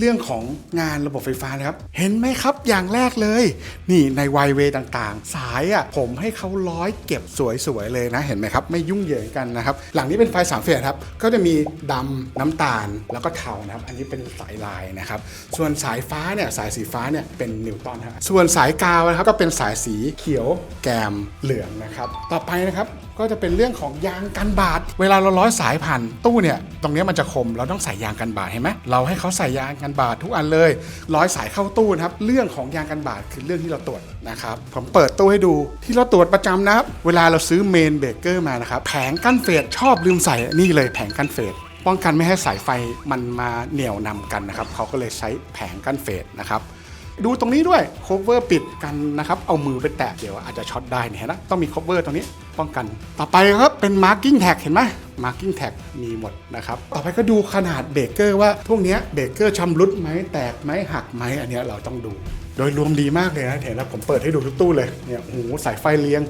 เรื่องของงานระบบไฟฟ้านะครับ เห็นไหมครับอย่างแรกเลย นี่ในไวเวยต่างๆ สายอะผมให้เขาร้อยเก็บสวยๆเลยนะเห็นไหมครับ ไม่ยุ่งเหยิงกันนะครับ หลังนี้เป็นไฟสามเฟสครับ ก็จะมีดำน้ำตาลแล้วก็เทานะครับ อันนี้เป็นสายลายนะครับ ส่วนสายฟ้าเนี่ยสายสีฟ้าเนี่ยเป็นนิวตันครับส่วนสายกาวนะครับก็เป็นสายสีเขียวแกมเหลืองนะครับ ต่อไปนะครับก็จะเป็นเรื่องของยางกันบาดเวลาเราร้อยสายผ่านตู้เนี่ยตรงนี้มันจะคมเราต้องใส่ยางกันบาดเห็นไหมเราให้เขาใส่ยางกันบาดทุกอันเลยร้อยสายเข้าตู้นะครับเรื่องของยางกันบาดคือเรื่องที่เราตรวจนะครับผมเปิดตู้ให้ดูที่เราตรวจประจำนะครับเวลาเราซื้อเมนเบรกเกอร์มานะครับแผงกั้นเฟสชอบลืมใส่นี่เลยแผงกั้นเฟสป้องกันไม่ให้สายไฟมันมาเหนี่ยวนำกันนะครับเขาก็เลยใช้แผงกั้นเฟสนะครับ ดูตรงนี้ด้วย cover ปิดกันนะครับ เอามือไปแตะเดี๋ยวอาจจะช็อตได้เนี่ยเห็นไหมต้องมี cover ตรงนี้ป้องกัน ต่อไปครับเป็น marking tag เห็นไหม marking tag มีหมดนะครับ ต่อไปก็ดูขนาดเบรกเกอร์ว่าพวกเนี้ยเบรกเกอร์ชำรุดไหมแตกไหมหักไหมอันนี้เราต้องดู โดยรวมดีมากเลยนะเห็นแล้วผมเปิดให้ดูทุกตู้เลยเนี่ยโอ้โหสายไฟเลี้ยง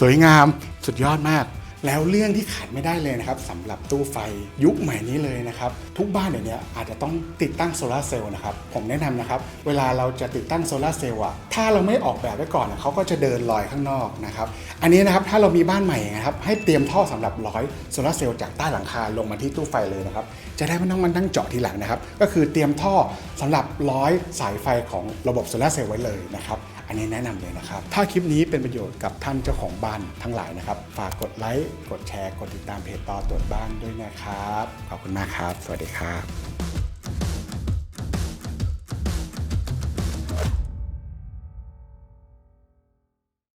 สวยงามสุดยอดมาก แล้วเรื่องที่ขาดไม่ได้เลยนะครับสำหรับตู้ไฟยุคใหม่นี้เลยนะครับทุกบ้านเดี๋ยวนี้อาจจะต้องติดตั้งโซลาร์เซลล์นะครับผมแนะนำนะครับเวลาเราจะติดตั้งโซลาร์เซลล์อะถ้าเราไม่ออกแบบไว้ก่อนเขาก็จะเดินลอยข้างนอกนะครับอันนี้นะครับถ้าเรามีบ้านใหม่นะครับให้เตรียมท่อสำหรับร้อยโซลาร์เซลล์จากใต้หลังคาลงมาที่ตู้ไฟเลยนะครับจะได้ไม่ต้องมานั่งเจาะทีหลังนะครับก็คือเตรียมท่อสำหรับร้อยสายไฟของระบบโซลาร์เซลล์ไว้เลยนะครับอันนี้แนะนำเลยนะครับถ้าคลิปนี้เป็นประโยชน์กับท่านเจ้าของบ้านทั้งหลายนะครับฝากกดไลค์กดแชร์ กดติดตามเพจต่อตรวจบ้านด้วยนะครับ ขอบคุณมากครับ สวัสดีครับ